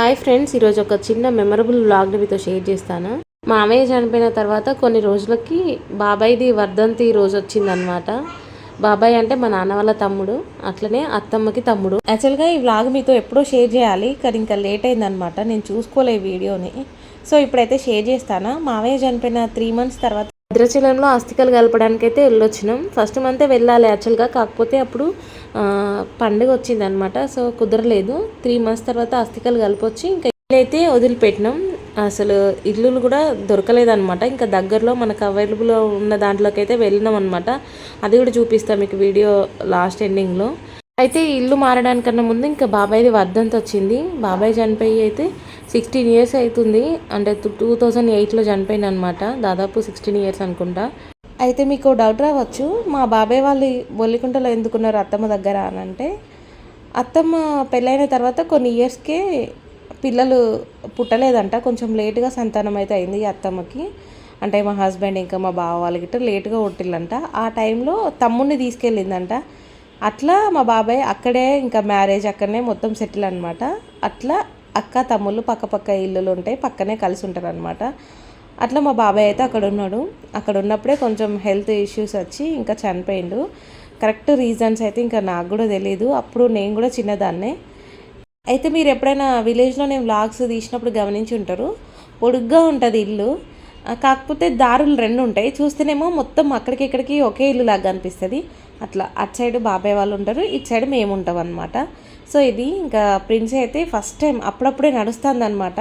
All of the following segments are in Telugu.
హాయ్ ఫ్రెండ్స్ ఈరోజు ఒక చిన్న మెమరబుల్ వ్లాగ్ని మీతో షేర్ చేస్తాను. మామయ్య చనిపోయిన తర్వాత కొన్ని రోజులకి బాబాయ్ది వర్ధంతి రోజు వచ్చిందనమాట బాబాయ్ అంటే మా నాన్న వాళ్ళ తమ్ముడు అట్లనే అత్తమ్మకి తమ్ముడు. యాక్చువల్గా ఈ వ్లాగ్ మీతో ఎప్పుడో షేర్ చేయాలి కానీ ఇంకా లేట్ అయిందనమాట నేను చూసుకోలే ఈ వీడియోని. సో ఇప్పుడైతే షేర్ చేస్తాను? మామయ్య చనిపోయిన త్రీ మంత్స్ తర్వాత భద్రాచలంలో అస్థికలు కలపడానికి అయితే వెళ్ళొచ్చినాం. ఫస్ట్ మంతే వెళ్ళాలి యాక్చువల్గా కాకపోతే అప్పుడు పండుగ పండుగ వచ్చిందనమాట సో కుదరలేదు. త్రీ మంత్స్ తర్వాత అస్థికలు కలిపొచ్చి ఇంకా ఇల్లైతే వదిలిపెట్టినాం. అసలు ఇల్లులు కూడా దొరకలేదనమాట ఇంకా దగ్గరలో మనకు అవైలబుల్ ఉన్న దాంట్లోకి అయితే వెళ్ళినాం అనమాట అది కూడా చూపిస్తాం మీకు వీడియో లాస్ట్ ఎండింగ్లో అయితే ఇల్లు మారడానికన్నా ముందు ఇంకా బాబాయ్ది వర్ధంతి వచ్చింది. బాబాయ్ చనిపోయి అయితే సిక్స్టీన్ ఇయర్స్ అవుతుంది అంటే టూ థౌజండ్ ఎయిట్లో చనిపోయింది అనమాట దాదాపు సిక్స్టీన్ ఇయర్స్ అనుకుంటా. అయితే మీకు డౌట్ రావచ్చు. మా బాబాయ్ వాళ్ళు బొల్లికుంటలో ఎందుకున్నారు అత్తమ్మ దగ్గర అని అంటే అత్తమ్మ పెళ్ళైన తర్వాత కొన్ని ఇయర్స్కే పిల్లలు పుట్టలేదంట. కొంచెం లేటుగా సంతానం అయితే అయింది ఈ అత్తమ్మకి. అంటే మా హస్బెండ్ ఇంకా మా బావ వాళ్ళకి గిట్ట లేటుగా పుట్టిల్లంట. ఆ టైంలో తమ్ముడిని తీసుకెళ్ళిందంట. అట్లా మా బాబాయ్ అక్కడే ఇంకా మ్యారేజ్ అక్కడనే మొత్తం సెటిల్ అనమాట అట్లా అక్క తమ్ముళ్ళు పక్క పక్క ఇల్లులు ఉంటాయి పక్కనే కలిసి ఉంటారు అనమాట అట్లా మా బాబాయ్ అయితే అక్కడ ఉన్నాడు. అక్కడ ఉన్నప్పుడే కొంచెం హెల్త్ ఇష్యూస్ వచ్చి ఇంకా చనిపోయిండు. కరెక్ట్ రీజన్స్ అయితే ఇంకా నాకు కూడా తెలియదు అప్పుడు నేను కూడా చిన్నదాన్నే. అయితే మీరు ఎప్పుడైనా విలేజ్లో నేను వ్లాగ్స్ తీసినప్పుడు గమనించి ఉంటారు? పొడుగ్గా ఉంటుంది ఇల్లు. కాకపోతే దారులు రెండు ఉంటాయి. చూస్తేనేమో మొత్తం అక్కడికి ఇక్కడికి ఒకే ఇల్లు లాగా అనిపిస్తుంది. అట్లా అటు సైడ్ బాబాయ్ వాళ్ళు ఉంటారు ఇటు సైడ్ మేము ఉంటాం అనమాట సో ఇది ఇంకా ప్రిన్స్ అయితే ఫస్ట్ టైం అప్పుడప్పుడే నడుస్తుంది అనమాట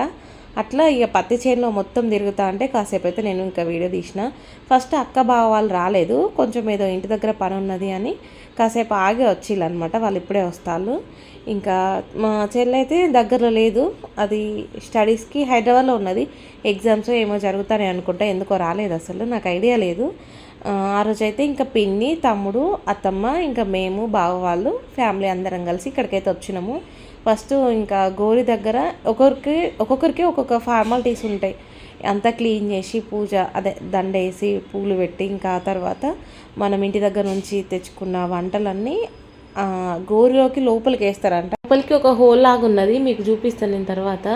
అట్లా ఇక పత్తి చేనులో మొత్తం తిరుగుతా అంటే కాసేపు అయితే నేను ఇంకా వీడియో తీసిన. ఫస్ట్ అక్క బావ వాళ్ళు రాలేదు. కొంచెం ఏదో ఇంటి దగ్గర పని ఉన్నది అని కాసేపు ఆగి వచ్చిళ్ళు అనమాట వాళ్ళు ఇప్పుడే వస్తారు. ఇంకా మా చెల్లైతే అయితే దగ్గరలో లేదు. అది స్టడీస్కి హైదరాబాద్లో ఉన్నది. ఎగ్జామ్స్ ఏమో జరుగుతాయి అనుకుంటా. ఎందుకో రాలేదు అసలు. నాకు ఐడియా లేదు. ఆ ఆ రోజు అయితే ఇంకా పిన్ని తమ్ముడు అత్తమ్మ ఇంకా మేము బావ వాళ్ళు ఫ్యామిలీ అందరం కలిసి ఇక్కడికైతే వచ్చినాము. ఫస్ట్ ఇంకా గోరి దగ్గర ఒక్కొక్కరికి ఒక్కొక్కరికి ఒక్కొక్క ఫార్మాలిటీస్ ఉంటాయి. అంతా క్లీన్ చేసి పూజ అదే దండ వేసి పూలు పెట్టి ఇంకా ఆ తర్వాత మనం ఇంటి దగ్గర నుంచి తెచ్చుకున్న వంటలన్నీ గోరిలోకి గోరులోకి లోపలికి వేస్తారంట. లోపలికి ఒక హోల్ లాగా ఉన్నది మీకు చూపిస్తాను నేను తర్వాత.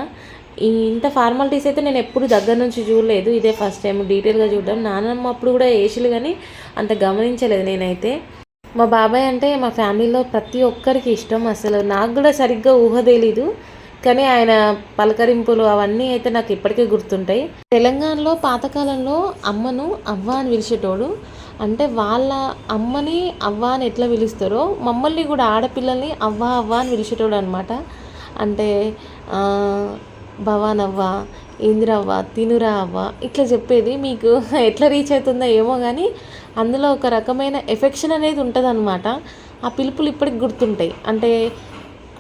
ఇంత ఫార్మాలిటీస్ అయితే నేను ఎప్పుడు దగ్గర నుంచి చూడలేదు. ఇదే ఫస్ట్ టైం డీటెయిల్గా చూడడం. నాన్నమ్మ అప్పుడు కూడా వేసిలు కానీ అంత గమనించలేదు నేనైతే. మా బాబాయ్ అంటే మా ఫ్యామిలీలో ప్రతి ఒక్కరికి ఇష్టం అసలు. నాకు కూడా సరిగ్గా ఊహ తెలీదు. కానీ ఆయన పలకరింపులు అవన్నీ అయితే నాకు ఇప్పటికే గుర్తుంటాయి. తెలంగాణలో పాతకాలంలో అమ్మను అవ్వ అని పిలిచేటోడు. అంటే వాళ్ళ అమ్మని అవ్వ అని ఎట్లా పిలుస్తారో మమ్మల్ని కూడా ఆడపిల్లల్ని అవ్వ అవ్వ అని పిలిచేటోడు అనమాట అంటే భవానవ్వ ఇందిరవ్వ తినురా అవ్వ ఇట్లా చెప్పేది. మీకు ఎట్లా రీచ్ అవుతుందో ఏమో కానీ అందులో ఒక రకమైన ఎఫెక్షన్ అనేది ఉంటుంది ఆ పిలుపులు ఇప్పటికి గుర్తుంటాయి. అంటే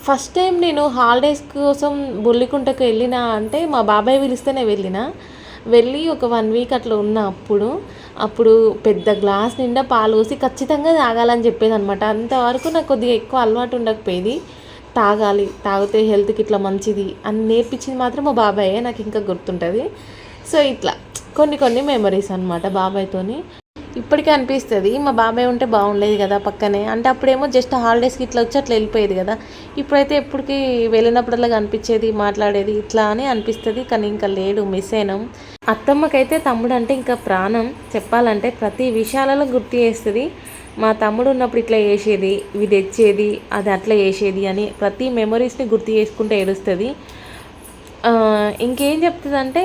ఫస్ట్ టైం నేను హాలిడేస్ కోసం బొల్లికుంటకు వెళ్ళినా అంటే మా బాబాయ్ పిలిస్తేనే వెళ్ళిన. వెళ్ళి ఒక వన్ వీక్ అట్లా ఉన్న అప్పుడు. అప్పుడు పెద్ద గ్లాస్ నిండా పాలు పోసి ఖచ్చితంగా తాగాలని చెప్పేది అనమాట అంతవరకు నాకు కొద్దిగా ఎక్కువ అలవాటు ఉండకపోయేది. తాగాలి తాగితే హెల్త్కి ఇట్లా మంచిది అని నేర్పించింది మాత్రం మా బాబాయే నాకు ఇంకా గుర్తుంటుంది. సో ఇట్లా కొన్ని కొన్ని మెమరీస్ అనమాట బాబాయ్తోని. ఇప్పటికే అనిపిస్తుంది మా బాబాయ్ ఉంటే బాగుండేది కదా పక్కనే. అంటే అప్పుడేమో జస్ట్ హాలిడేస్కి ఇట్లా వచ్చి అట్లా వెళ్ళిపోయేది కదా. ఇప్పుడైతే ఎప్పటికీ వెళ్ళినప్పుడల్లా కనిపించేది మాట్లాడేది ఇట్లా అని అనిపిస్తుంది కానీ ఇంకా లేడు మిస్ అయినాం. అత్తమ్మకైతే తమ్ముడు అంటే ఇంకా ప్రాణం. చెప్పాలంటే ప్రతి విషయాలలో గుర్తు చేస్తుంది. మా తమ్ముడు ఉన్నప్పుడు ఇట్లా వేసేది ఇవి తెచ్చేది అది అట్లా వేసేది అని ప్రతి మెమరీస్ని గుర్తు చేసుకుంటే ఏడుస్తుంది. ఇంకేం చెప్తుందంటే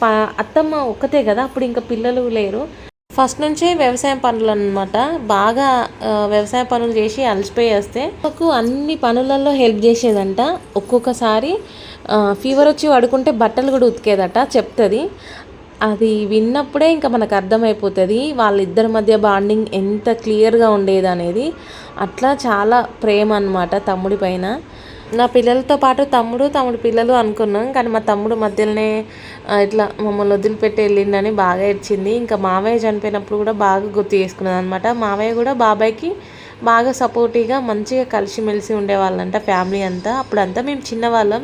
ప అత్తమ్మ ఒక్కతే కదా అప్పుడు ఇంకా పిల్లలు లేరు. ఫస్ట్ నుంచే వ్యవసాయం పనులు అనమాట బాగా వ్యవసాయ పనులు చేసి అలసిపోయి వస్తే నాకు అన్ని పనులలో హెల్ప్ చేసేదంట. ఒక్కొక్కసారి ఫీవర్ వచ్చి పడుకుంటే బట్టలు కూడా ఉతికేదట చెప్తుంది. అది విన్నప్పుడే ఇంకా మనకు అర్థమైపోతుంది. వాళ్ళిద్దరి మధ్య బాండింగ్ ఎంత క్లియర్గా ఉండేది అనేది అట్లా చాలా ప్రేమ అనమాట తమ్ముడి పైన. నా పిల్లలతో పాటు తమ్ముడు తమ్ముడు పిల్లలు అనుకున్నాం. కానీ మా తమ్ముడు మధ్యలోనే ఇట్లా మమ్మల్ని వదిలిపెట్టి వెళ్ళిండని బాగా ఏడ్చింది. ఇంకా మావయ్య చనిపోయినప్పుడు కూడా బాగా గుర్తు చేసుకున్నది అనమాట మావయ్య కూడా బాబాయ్కి బాగా సపోర్టివ్గా మంచిగా కలిసిమెలిసి ఉండేవాళ్ళంట ఫ్యామిలీ అంతా. అప్పుడంతా మేము చిన్నవాళ్ళం.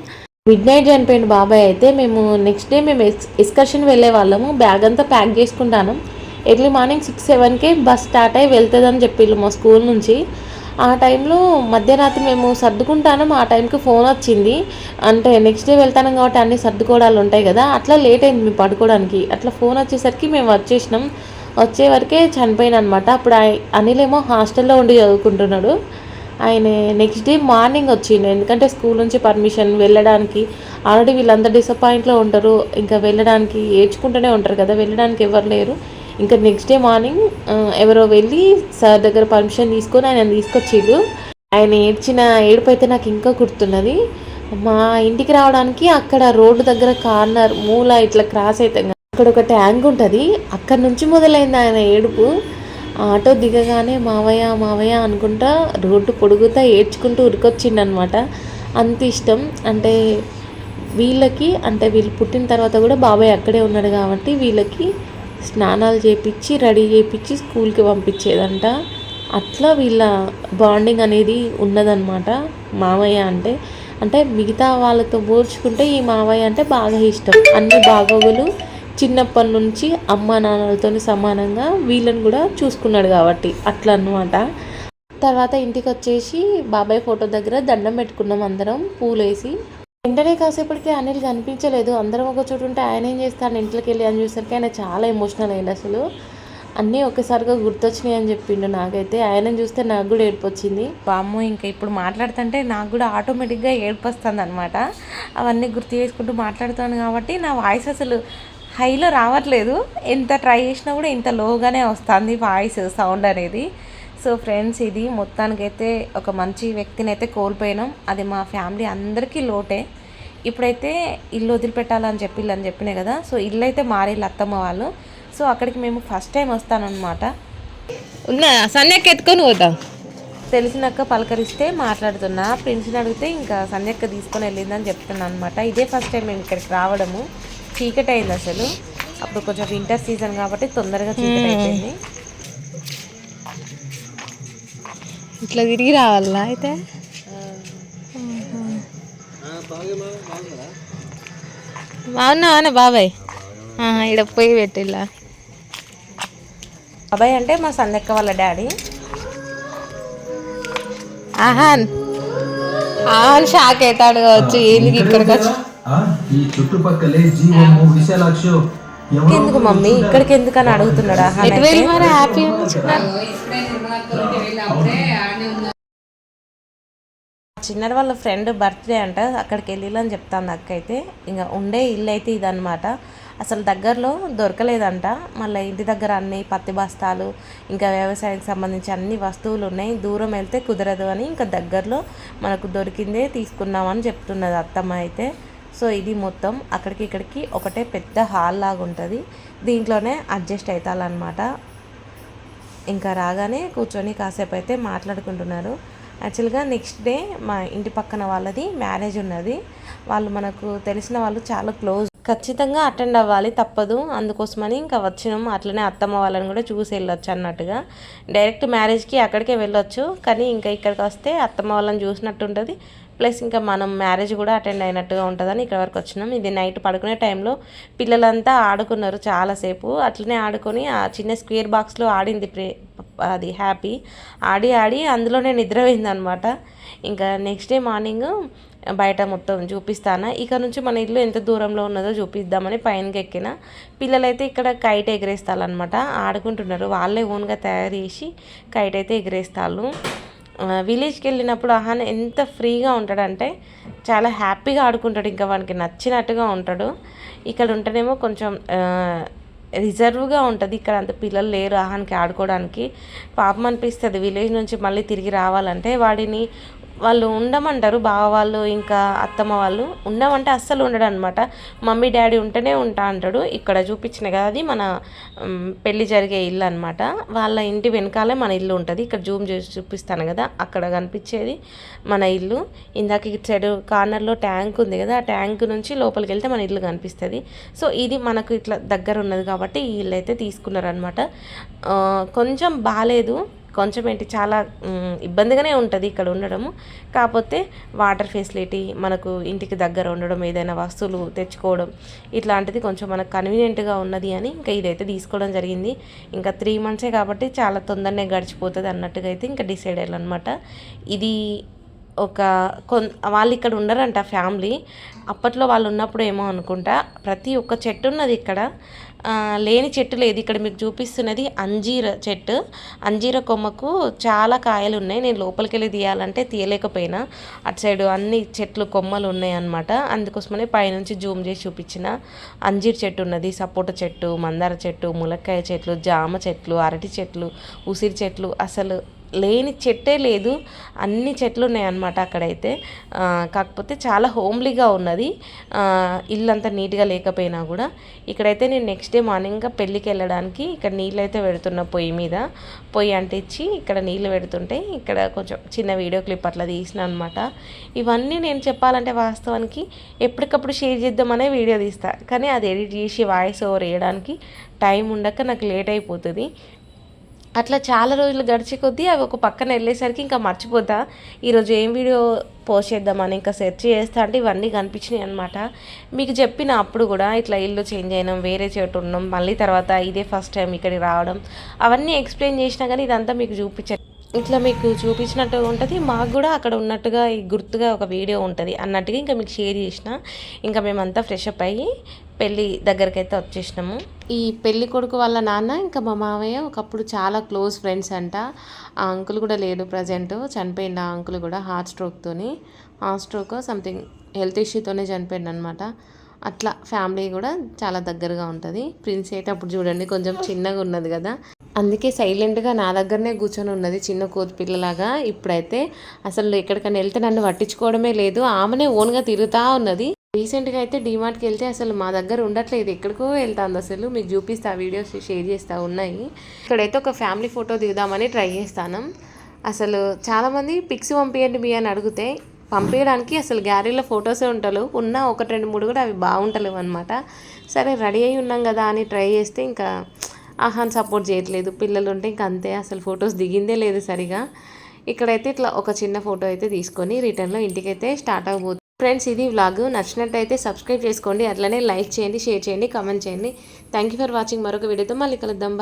మిడ్ నైట్ చనిపోయిన బాబాయ్ అయితే మేము నెక్స్ట్ డే మేము ఎక్స్ ఎక్స్కర్షన్ వెళ్ళే వాళ్ళము. బ్యాగ్ అంతా ప్యాక్ చేసుకుంటాను. ఎర్లీ మార్నింగ్ సిక్స్ సెవెన్కే బస్ స్టార్ట్ అయ్యి వెళ్తుందని చెప్పిళ్ళు మా స్కూల్ నుంచి. ఆ టైంలో మధ్యరాత్రి మేము సర్దుకుంటాను. ఆ టైంకి ఫోన్ వచ్చింది. అంటే నెక్స్ట్ డే వెళ్తాను కాబట్టి అన్ని సర్దుకోవడాలు ఉంటాయి కదా. అట్లా లేట్ అయింది మేము పడుకోవడానికి. అట్లా ఫోన్ వచ్చేసరికి మేము వచ్చేసినాం. వచ్చే వరకే చనిపోయిన అనమాట అప్పుడు అనిలేమో హాస్టల్లో ఉండి చదువుకుంటున్నాడు. ఆయన నెక్స్ట్ డే మార్నింగ్ వచ్చిండు. ఎందుకంటే స్కూల్ నుంచి పర్మిషన్ వెళ్ళడానికి ఆల్రెడీ వీళ్ళందరూ డిసప్పాయింట్లో ఉంటారు. ఇంకా వెళ్ళడానికి ఏడ్చుకుంటూనే ఉంటారు కదా వెళ్ళడానికి ఎవరు లేరు. ఇంకా నెక్స్ట్ డే మార్నింగ్ ఎవరో వెళ్ళి సార్ దగ్గర పర్మిషన్ తీసుకొని ఆయన తీసుకొచ్చిండు. ఆయన ఏడ్చిన ఏడుపు అయితే నాకు ఇంకా గుర్తున్నది. మా ఇంటికి రావడానికి అక్కడ రోడ్డు దగ్గర కార్నర్ మూల ఇట్లా క్రాస్ అయితే అక్కడ ఒక ట్యాంక్ ఉంటుంది. అక్కడ నుంచి మొదలైంది ఆయన ఏడుపు. ఆటో దిగగానే మావయ్య మావయ్య అనుకుంటా రోడ్డు పొడుగుతా ఏడ్చుకుంటూ ఉరికొచ్చిండనమాట. అంత ఇష్టం. అంటే వీళ్ళకి అంటే వీళ్ళు పుట్టిన తర్వాత కూడా బాబాయ్ అక్కడే ఉన్నాడు కాబట్టి వీళ్ళకి స్నానాలు చేపించి రెడీ చేపించి స్కూల్కి పంపించేదంట. అట్లా వీళ్ళ బాండింగ్ అనేది ఉన్నదనమాట మామయ్య అంటే. అంటే మిగతా వాళ్ళతో పోల్చుకుంటే ఈ మావయ్య అంటే బాగా ఇష్టం. అన్ని బాగోగులు చిన్నప్పటి నుంచి అమ్మ నాన్నలతో సమానంగా వీళ్ళని కూడా చూసుకున్నాడు కాబట్టి అట్లా అన్నమాట తర్వాత ఇంటికి వచ్చేసి బాబాయ్ ఫోటో దగ్గర దండం పెట్టుకున్నాం అందరం పూలేసి. వెంటనే కాసేపటికి అనిల్ కనిపించలేదు. అందరం ఒక చోటు ఉంటే ఆయన ఏం చేస్తాను ఇంట్లోకి వెళ్ళి అని చూసరికి ఆయన చాలా ఎమోషనల్ అయ్యింది అసలు. అన్నీ ఒకసారిగా గుర్తొచ్చినాయి అని చెప్పిండు నాకైతే. ఆయనని చూస్తే నాకు కూడా ఏడుపు వచ్చింది. బామ్మ ఇంకా ఇప్పుడు మాట్లాడుతుంటే నాకు కూడా ఆటోమేటిక్గా ఏడుపు వస్తుంది అనమాట అవన్నీ గుర్తు చేసుకుంటూ మాట్లాడుతాను కాబట్టి నా వాయిస్ అసలు హైలో రావట్లేదు. ఎంత ట్రై చేసినా కూడా ఇంత లోగానే వస్తుంది వాయిస్ సౌండ్ అనేది. సో ఫ్రెండ్స్ ఇది మొత్తానికైతే ఒక మంచి వ్యక్తిని అయితే కోల్పోయినాం. అది మా ఫ్యామిలీ అందరికీ లోటే. ఇప్పుడైతే ఇల్లు వదిలిపెట్టాలని చెప్పి అని చెప్పినాయి కదా. సో ఇల్లు అయితే మారేళ్ళు అత్తమ్మ వాళ్ళు. సో అక్కడికి మేము ఫస్ట్ టైం వస్తానన్నమాట. ఉన్నా సన్యాకి ఎత్తుకొని పోతాం. తెలిసినాక పలకరిస్తే మాట్లాడుతున్నా. ప్రిన్స్ని అడిగితే ఇంకా సంధ్యక్క తీసుకొని వెళ్ళిందని చెప్తున్నాను అనమాట ఇదే ఫస్ట్ టైం మేము ఇక్కడికి రావడము. చీకటి అయింది అసలు. అప్పుడు కొంచెం వింటర్ సీజన్ కాబట్టి తొందరగా చీకటి అయిపోయింది ఇట్లా తిరిగి రావాలా అయితే? బాగున్నావానే బాబాయ్. ఇక్కడ పోయి పెట్టిల్లా అబ్బాయి అంటే మా సంధ్యక్క వాళ్ళ డాడీ. ఆహాన్. ఆహాన్ షాక్ అవుతాడు కావచ్చు ఎందుకు ఇక్కడికి వచ్చి? ఈ చుట్టుపక్కలే జీవము విశాలాక్షు ఎందుకు మమ్మీ? ఇక్కడికి ఎందుకు అని అడుగుతున్నాడు? హ్యాపీ చిన్నది వాళ్ళ ఫ్రెండ్ బర్త్డే అంట అక్కడికి వెళ్ళి అని చెప్తాను అక్క అయితే ఇంకా ఉండే ఇల్లు అయితే ఇదన్నమాట. అసలు దగ్గరలో దొరకలేదంట. మళ్ళీ ఇంటి దగ్గర అన్ని పత్తి బస్తాలు ఇంకా వ్యవసాయానికి సంబంధించి అన్ని వస్తువులు ఉన్నాయి దూరం వెళ్తే కుదరదు అని ఇంకా దగ్గరలో మనకు దొరికిందే తీసుకున్నామని చెప్తున్నది అత్తమ్మ అయితే. సో ఇది మొత్తం అక్కడికి ఇక్కడికి ఒకటే పెద్ద హాల్ లాగా ఉంటుంది. దీంట్లోనే అడ్జస్ట్ అవుతాలన్నమాట ఇంకా రాగానే కూర్చొని కాసేపు అయితే మాట్లాడుకుంటున్నారు. యాక్చువల్గా నెక్స్ట్ డే మా ఇంటి పక్కన వాళ్ళది మ్యారేజ్ ఉన్నది. వాళ్ళు మనకు తెలిసిన వాళ్ళు చాలా క్లోజ్. ఖచ్చితంగా అటెండ్ అవ్వాలి తప్పదు. అందుకోసమని ఇంకా వచ్చినాం. అట్లనే అత్తమ్మ వాళ్ళని కూడా చూసి వెళ్ళొచ్చు అన్నట్టుగా. డైరెక్ట్ మ్యారేజ్కి అక్కడికే వెళ్ళొచ్చు. కానీ ఇంకా ఇక్కడికి వస్తే అత్తమ్మ వాళ్ళని చూసినట్టు ఉంటుంది. ప్లస్ ఇంకా మనం మ్యారేజ్ కూడా అటెండ్ అయినట్టుగా ఉంటుందని ఇక్కడ వరకు వచ్చినాం. ఇది నైట్ పడుకునే టైంలో పిల్లలంతా ఆడుకున్నారు చాలాసేపు అట్లనే ఆడుకొని ఆ చిన్న స్క్వేర్ బాక్స్లో ఆడింది ప్రే అది హ్యాపీ. ఆడి ఆడి అందులోనే నిద్రపోయింది అనమాట ఇంకా నెక్స్ట్ డే మార్నింగ్ బయట మొత్తం చూపిస్తాను. ఇక నుంచి మన ఇల్లు ఎంత దూరంలో ఉన్నదో చూపిద్దామని పైనకి ఎక్కిన. పిల్లలైతే ఇక్కడ కైట్ ఎగరేస్తారనమాట ఆడుకుంటున్నారు. వాళ్ళే ఓన్గా తయారు చేసి కైట్ అయితే ఎగరేస్తారు విలేజ్కి వెళ్ళినప్పుడు అహాన్ ఎంత ఫ్రీగా ఉంటాడంటే చాలా హ్యాపీగా ఆడుకుంటాడు. ఇంకా వానికి నచ్చినట్టుగా ఉంటాడు. ఇక్కడ ఉంటేనేమో కొంచెం రిజర్వ్గా ఉంటుంది. ఇక్కడ అంత పిల్లలు లేరు ఆహానికి ఆడుకోవడానికి. పాపం అనిపిస్తుంది విలేజ్ నుంచి మళ్ళీ తిరిగి రావాలంటే వాడిని వాళ్ళు ఉండమంటారు బావ వాళ్ళు ఇంకా అత్తమ్మ వాళ్ళు. ఉండమంటే అస్సలు ఉండడు అనమాట మమ్మీ డాడీ ఉంటేనే ఉంటా అంటాడు. ఇక్కడ చూపించిన కదా అది మన పెళ్ళి జరిగే ఇల్లు అనమాట వాళ్ళ ఇంటి వెనకాలే మన ఇల్లు ఉంటుంది. ఇక్కడ జూమ్ చేసి చూపిస్తాను కదా అక్కడ కనిపించేది మన ఇల్లు. ఇందాక ఇటు సైడ్ కార్నర్లో ట్యాంక్ ఉంది కదా ఆ ట్యాంక్ నుంచి లోపలికి వెళ్తే మన ఇల్లు కనిపిస్తుంది. సో ఇది మనకు ఇట్లా దగ్గర ఉన్నది కాబట్టి ఈ ఇల్లు అయితే తీసుకున్నారనమాట కొంచెం బాగాలేదు కొంచెం ఏంటి చాలా ఇబ్బందిగానే ఉంటుంది ఇక్కడ ఉండడము. కాకపోతే వాటర్ ఫెసిలిటీ మనకు ఇంటికి దగ్గర ఉండడం ఏదైనా వస్తువులు తెచ్చుకోవడం ఇట్లాంటిది కొంచెం మనకు కన్వీనియంట్గా ఉన్నది అని ఇంకా ఇదైతే తీసుకోవడం జరిగింది. ఇంకా త్రీ మంత్సే కాబట్టి చాలా తొందరనే గడిచిపోతుంది అన్నట్టుగా అయితే ఇంకా డిసైడ్ అయ్యాలన్నమాట ఇది ఒక కొన్ వాళ్ళు ఇక్కడ ఉండరంట ఫ్యామిలీ. అప్పట్లో వాళ్ళు ఉన్నప్పుడు ఏమో అనుకుంటా ప్రతి ఒక్క చెట్టు ఉన్నది ఇక్కడ లేని చెట్టు లేదు. ఇక్కడ మీకు చూపిస్తున్నది అంజీర చెట్టు. అంజీర కొమ్మకు చాలా కాయలు ఉన్నాయి నేను లోపలికి వెళ్ళి తీయాలంటే తీయలేకపోయినా. అటు సైడ్ అన్ని చెట్లు కొమ్మలు ఉన్నాయి అన్నమాట అందుకోసమనే పైనుంచి జూమ్ చేసి చూపించిన. అంజీర్ చెట్టు ఉన్నది సపోటా చెట్టు మందార చెట్టు ములక్కాయ చెట్లు జామ చెట్లు అరటి చెట్లు ఉసిరి చెట్లు. అసలు లేని చెట్టే లేదు. అన్ని చెట్లు ఉన్నాయన్నమాట అక్కడైతే. కాకపోతే చాలా హోమ్లీగా ఉన్నది. ఇల్లంతా నీట్గా లేకపోయినా కూడా. ఇక్కడైతే నేను నెక్స్ట్ డే మార్నింగ్ పెళ్ళికి వెళ్ళడానికి ఇక్కడ నీళ్ళు అయితే పెడుతున్న పొయ్యి మీద. పొయ్యి అంటించి ఇక్కడ నీళ్ళు పెడుతుంటే ఇక్కడ కొంచెం చిన్న వీడియో క్లిప్ అట్లా తీసిన అనమాట ఇవన్నీ నేను చెప్పాలంటే వాస్తవానికి ఎప్పటికప్పుడు షేర్ చేద్దామనే వీడియో తీస్తా. కానీ అది ఎడిట్ చేసి వాయిస్ ఓవర్ వేయడానికి టైం ఉండక నాకు లేట్ అయిపోతుంది. అట్లా చాలా రోజులు గడిచే కొద్దీ అవి ఒక పక్కన వెళ్ళేసరికి ఇంకా మర్చిపోతా. ఈరోజు ఏం వీడియో పోస్ట్ చేద్దామని ఇంకా సెర్చ్ చేస్తా అంటే ఇవన్నీ కనిపించినాయి అనమాట మీకు చెప్పిన అప్పుడు కూడా ఇట్లా ఇల్లు చేంజ్ అయినాం వేరే చోటు ఉన్నాం మళ్ళీ తర్వాత ఇదే ఫస్ట్ టైం ఇక్కడికి రావడం అవన్నీ ఎక్స్ప్లెయిన్ చేసినా కానీ ఇదంతా మీకు చూపించారు ఇట్లా మీకు చూపించినట్టు ఉంటుంది. మాకు కూడా అక్కడ ఉన్నట్టుగా గుర్తుగా ఒక వీడియో ఉంటుంది. అన్నట్టుగా ఇంకా మీకు షేర్ చేసిన. ఇంకా మేమంతా ఫ్రెష్ అప్ అయ్యి పెళ్ళి దగ్గరికి అయితే వచ్చేసినాము. ఈ పెళ్ళి కొడుకు వాళ్ళ నాన్న ఇంకా మా మామయ్య ఒకప్పుడు చాలా క్లోజ్ ఫ్రెండ్స్ అంట. ఆ అంకుల్ కూడా లేడు ప్రజెంట్ చనిపోయింది ఆ అంకుల్ కూడా హార్ట్ స్ట్రోక్తోని హార్ట్ స్ట్రోక్ సంథింగ్ హెల్త్ ఇష్యూతోనే చనిపోయింది అనమాట అట్లా ఫ్యామిలీ కూడా చాలా దగ్గరగా ఉంటుంది. ప్రిన్స్ అయితే అప్పుడు చూడండి కొంచెం చిన్నగా ఉన్నది కదా. అందుకే సైలెంట్గా నా దగ్గరనే కూర్చొని ఉన్నది చిన్న కోతి పిల్లలాగా. ఇప్పుడైతే అసలు ఎక్కడికైనా వెళ్తే నన్ను పట్టించుకోవడమే లేదు. ఆమెనే ఓన్గా తిరుగుతూ ఉన్నది. రీసెంట్గా అయితే డిమార్ట్కి వెళ్తే అసలు మా దగ్గర ఉండట్లేదు. ఎక్కడికో వెళ్తాంది అసలు. మీకు చూపిస్తా వీడియోస్ షేర్ చేస్తా ఉన్నాయి. ఇక్కడైతే ఒక ఫ్యామిలీ ఫోటో దిగుదామని ట్రై చేస్తాను. అసలు చాలామంది పిక్స్ పంపించండి మీ అని అడిగితే పంపించడానికి అసలు గ్యాలరీలో ఫొటోసే ఉంటారు ఉన్న ఒకటి రెండు మూడు కూడా అవి బాగుంటలేవు అనమాట సరే రెడీ అయి ఉన్నాం కదా అని ట్రై చేస్తే ఇంకా ఆహాన్ సపోర్ట్ చేయట్లేదు. పిల్లలు ఉంటే ఇంక అంతే అసలు ఫొటోస్ దిగిందే లేదు సరిగా. ఇక్కడైతే ఇట్లా ఒక చిన్న ఫోటో అయితే తీసుకొని రిటర్న్లో ఇంటికైతే స్టార్ట్ అవ్వబోతుంది ఫ్రెండ్స్ ఇది వ్లాగ్ నచ్చినట్టయితే సబ్స్క్రైబ్ చేసుకోండి అట్లనే లైక్ చేయండి షేర్ చేయండి కామెంట్ చేయండి. Thank you for watching. మరొక వీడియోతో మళ్ళీ కలుద్దాం. బాయ్.